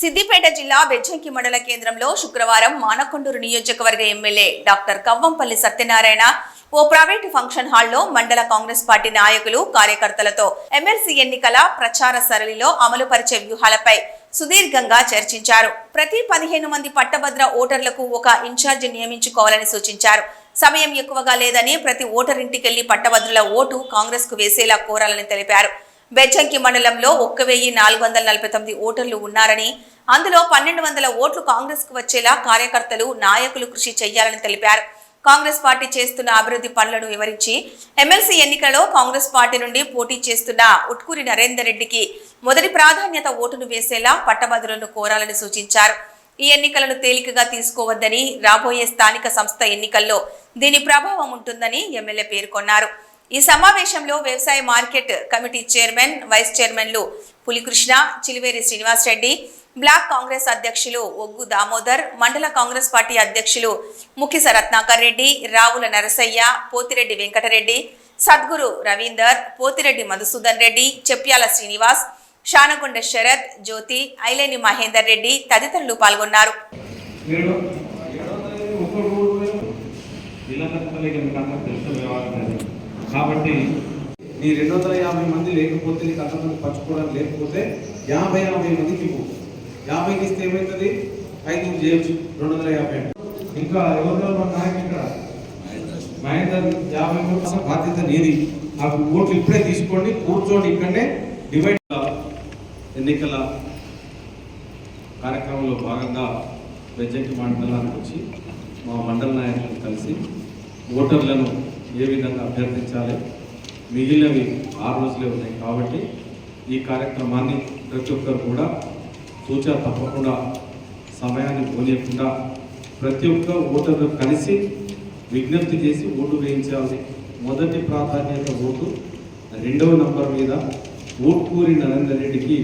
సిద్దిపేట జిల్లా బెజ్జంకి మండల కేంద్రంలో శుక్రవారం మానకొండూరు నియోజకవర్గ ఎమ్మెల్యే డాక్టర్ కవ్వంపల్లి సత్యనారాయణ ఓ ప్రైవేటు ఫంక్షన్ హాల్లో మండల కాంగ్రెస్ పార్టీ నాయకులు కార్యకర్తలతో ఎమ్మెల్సీ ఎన్నికల ప్రచార సరళిలో అమలుపరిచే వ్యూహాలపై సుదీర్ఘంగా చర్చించారు. ప్రతి పదిహేను మంది పట్టభద్ర ఓటర్లకు ఒక ఇన్ఛార్జి నియమించుకోవాలని సూచించారు. సమయం ఎక్కువగా లేదని ప్రతి ఓటర్ ఇంటికెళ్ళి పట్టభద్రుల ఓటు కాంగ్రెస్కు వేసేలా కోరాలని తెలిపారు. బెచ్చంకి మండలంలో ఒక్క వెయ్యి నాలుగు వందల నలభై తొమ్మిది ఓటర్లు ఉన్నారని అందులో పన్నెండు వందల ఓట్లు కాంగ్రెస్కు వచ్చేలా కార్యకర్తలు నాయకులు కృషి చేయాలని తెలిపారు. కాంగ్రెస్ పార్టీ చేస్తున్న అభివృద్ధి పనులను వివరించి ఎమ్మెల్సీ ఎన్నికలలో కాంగ్రెస్ పార్టీ నుండి పోటీ చేస్తున్న ఉట్కూరి నరేందర్ రెడ్డికి మొదటి ప్రాధాన్యత ఓటును వేసేలా పట్టభద్రులను కోరాలని సూచించారు. ఈ ఎన్నికలను తేలికగా తీసుకోవద్దని రాబోయే స్థానిక సంస్థ ఎన్నికల్లో దీని ప్రభావం ఉంటుందని ఎమ్మెల్యే పేర్కొన్నారు. ఈ సమావేశంలో వ్యవసాయ మార్కెట్ కమిటీ చైర్మన్ వైస్ చైర్మన్లు పులికృష్ణ చిలివేరి శ్రీనివాస్ రెడ్డి బ్లాక్ కాంగ్రెస్ అధ్యక్షులు ఒగ్గు దామోదర్ మండల కాంగ్రెస్ పార్టీ అధ్యక్షులు ముఖిస రత్నాకర్ రెడ్డి రావుల నరసయ్య పోతిరెడ్డి వెంకటరెడ్డి సద్గురు రవీందర్ పోతిరెడ్డి మధుసూదన్ రెడ్డి చెప్యాల శ్రీనివాస్ షానకొండ శరత్ జ్యోతి ఐలేని మహేందర్ రెడ్డి తదితరులు పాల్గొన్నారు. కాబట్టి నీ రెండు వందల యాభై మంది లేకపోతే నీకు అంతమంది పంచుకోవడానికి లేకపోతే యాభై యాభై మందికి ఇవ్వు యాభైకి ఇస్తే ఏమవుతుంది ఐదు చేయొచ్చు రెండు వందల యాభై ఇంకా ఎవరు నాయకు ఇక్కడ? మహేందర్ యాభై మూడు శాతం బాధ్యత నీది. నాకు ఓట్లు ఇప్పుడే తీసుకోండి కూర్చోండి ఇక్కడనే డివైడ్ ఎన్నికల కార్యక్రమంలో భాగంగా బెజ్జంకి మండలానికి వచ్చి మా మండల నాయకులను కలిసి ఓటర్లను ఏ విధంగా అభ్యర్థించాలి? మిగిలినవి ఆరు రోజులే ఉన్నాయి కాబట్టి ఈ కార్యక్రమాన్ని ప్రతి ఒక్కరు కూడా సూచన తప్పకుండా సమయాన్ని పోనీయకుండా ప్రతి ఒక్క ఓటర్లు కలిసి విజ్ఞప్తి చేసి ఓటు వేయించాలి. మొదటి ప్రాధాన్యత ఓటు రెండవ నంబర్ మీద ఓట్కూరి నరేందర్ రెడ్డికి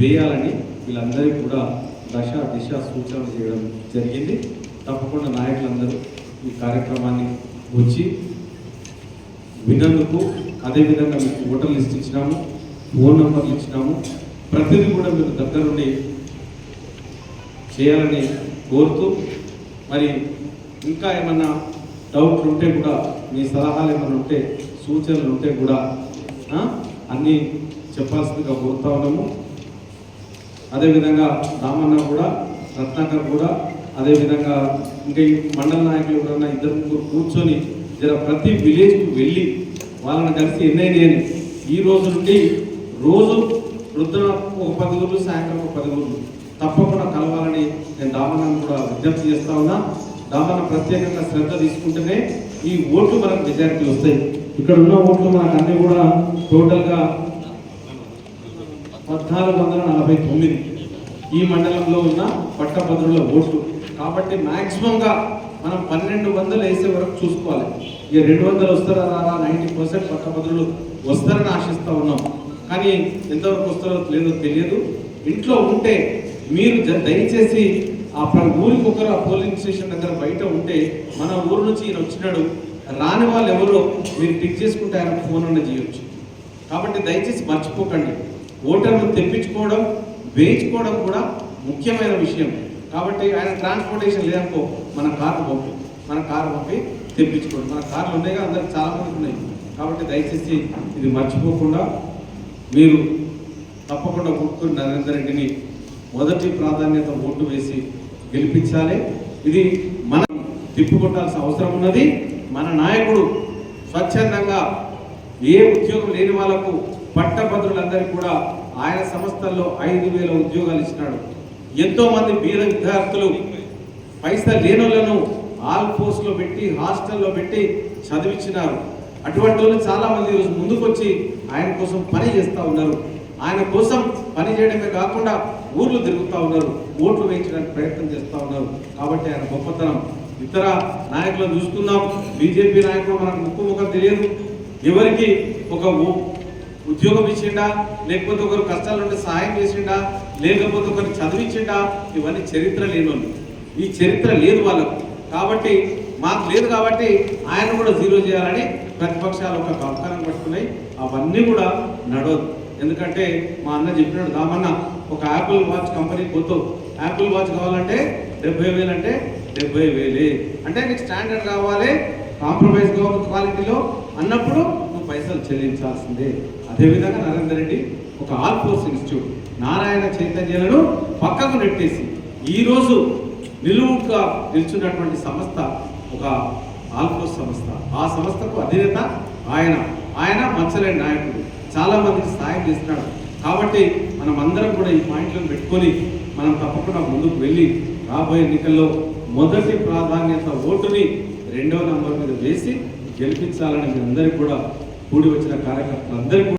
వేయాలని వీళ్ళందరికీ కూడా దశ దిశ సూచన చేయడం జరిగింది. తప్పకుండా నాయకులందరూ ఈ కార్యక్రమాన్ని వచ్చి విన్నందుకు అదేవిధంగా మీకు ఓటర్ లిస్ట్ ఇచ్చినాము ఫోన్ నంబర్లు ఇచ్చినాము. ప్రతిదీ కూడా మీరు దగ్గరుండి చేయాలని కోరుతూ మరి ఇంకా ఏమన్నా డౌట్లు ఉంటే కూడా మీ సలహాలు ఏమైనా ఉంటే సూచనలు ఉంటే కూడా అన్నీ చెప్పాల్సిందిగా కోరుతా ఉన్నాము. అదేవిధంగా రామన్న కూడా రత్నాకర్ కూడా అదేవిధంగా ఇంకా ఈ మండల నాయకులు ఎవరన్నా ఇద్దరు కూర్చొని జర ప్రతి విలేజ్కి వెళ్ళి వాళ్ళని కలిసి ఎన్నైనా అని ఈ రోజు నుండి రోజు వృద్ధుల ఒక పది ఊర్లు సాయంత్రం ఒక పది ఊర్లు తప్పకుండా కలవాలని నేను దామన్నాను కూడా విజ్ఞప్తి చేస్తా ఉన్నా. దామన్న ప్రత్యేకంగా శ్రద్ధ తీసుకుంటేనే ఈ ఓట్లు మనకు మెజారిటీ వస్తాయి. ఇక్కడ ఉన్న ఓట్లు మనకు అన్ని కూడా టోటల్గా పద్నాలుగు వందల నలభై తొమ్మిది. ఈ మండలంలో ఉన్న పట్టభద్రుల ఓట్లు. కాబట్టి మ్యాక్సిమంగా మనం పన్నెండు వందలు వేసే వరకు చూసుకోవాలి. ఇక రెండు వందలు వస్తారా రారా? నైంటీ పర్సెంట్ పట్టభద్రులు వస్తారని ఆశిస్తూ ఉన్నాం. కానీ ఎంతవరకు వస్తారో లేదో తెలియదు. ఇంట్లో ఉంటే మీరు దయచేసి ఆ ఊరికి ఒకరు ఆ పోలింగ్ స్టేషన్ దగ్గర బయట ఉంటే మన ఊరు నుంచి ఈయన వచ్చినాడు రాని వాళ్ళు ఎవరో మీరు పిక్ చేసుకుంటే ఆయన ఫోన్ అన్న చేయొచ్చు. కాబట్టి దయచేసి మర్చిపోకండి. ఓటర్ను తెప్పించుకోవడం వేయించుకోవడం కూడా ముఖ్యమైన విషయం. కాబట్టి ఆయన ట్రాన్స్పోర్టేషన్ లేదనుకో మన కారు పంపి మన కారు పంపి తెప్పించుకోండి మన కార్లు ఉన్నాయి కదా అందరికి చాలా మంది ఉన్నాయి. కాబట్టి దయచేసి ఇది మర్చిపోకుండా మీరు తప్పకుండా కొట్టుకుని నరేందర్ రెడ్డిని మొదటి ప్రాధాన్యత ఓటు వేసి గెలిపించాలి. ఇది మనం తిప్పుకొట్టాల్సిన అవసరం ఉన్నది. మన నాయకుడు స్వచ్ఛందంగా ఏ ఉద్యోగం లేని వాళ్ళకు పట్టభద్రులందరికీ కూడా ఆయన సంస్థల్లో ఐదు వేల ఉద్యోగాలు ఇచ్చినాడు. ఎంతో మంది బీద విద్యార్థులు పైసలు లేని వాళ్ళను ఆల్ పోస్ట్లో పెట్టి హాస్టల్లో పెట్టి చదివించినారు. అటువంటి వాళ్ళు చాలా మంది ఈరోజు ముందుకొచ్చి ఆయన కోసం పని చేస్తూ ఉన్నారు. ఆయన కోసం పని చేయడమే కాకుండా ఊర్లు తిరుగుతూ ఉన్నారు. ఓట్లు వేయించడానికి ప్రయత్నం చేస్తూ ఉన్నారు. కాబట్టి ఆయన గొప్పతనం. ఇతర నాయకులను చూసుకుందాం. బీజేపీ నాయకులు మనకు ముక్కు ముఖం తెలియదు. ఎవరికి ఒక ఉద్యోగం ఇచ్చిండా? లేకపోతే ఒకరు కష్టాలు నుండి సహాయం చేసిండా? లేకపోతే ఒకరు చదివించిండా? ఇవన్నీ చరిత్ర లేని ఈ చరిత్ర లేదు వాళ్ళకు. కాబట్టి మాకు లేదు కాబట్టి ఆయన కూడా జీరో చేయాలని ప్రతిపక్షాలు ఒక కంకణం పట్టుకున్నాయి. అవన్నీ కూడా నడవదు. ఎందుకంటే మా అన్న చెప్పినాడు దామన్న ఒక యాపిల్ వాచ్ కంపెనీ పోతూ యాపిల్ వాచ్ కావాలంటే డెబ్బై వేలు అంటే డెబ్బై వేలే. అంటే నీకు స్టాండర్డ్ కావాలి కాంప్రమైజ్ కావాలి క్వాలిటీలో అన్నప్పుడు నువ్వు పైసలు చెల్లించాల్సిందే. అదేవిధంగా నరేందర్ రెడ్డి ఒక ఆల్ ఫోర్స్ ఇన్స్టిట్యూట్ నారాయణ చైతన్యలను పక్కకు నెట్టేసి ఈరోజు నిలువుగా నిల్చున్నటువంటి సంస్థ ఒక ఆల్ఫోస్ సంస్థ. ఆ సంస్థకు అధినేత ఆయన. ఆయన మంచలేని నాయకుడు చాలామందికి సాయం చేస్తున్నాడు కాబట్టి మనం అందరం కూడా ఈ పాయింట్లను పెట్టుకొని మనం తప్పకుండా ముందుకు వెళ్ళి రాబోయే ఎన్నికల్లో మొదటి ప్రాధాన్యత ఓటుని రెండవ నంబర్ మీద వేసి గెలిపించాలని మీ అందరికీ కూడా కూడి వచ్చిన కార్యకర్తలందరికీ కూడా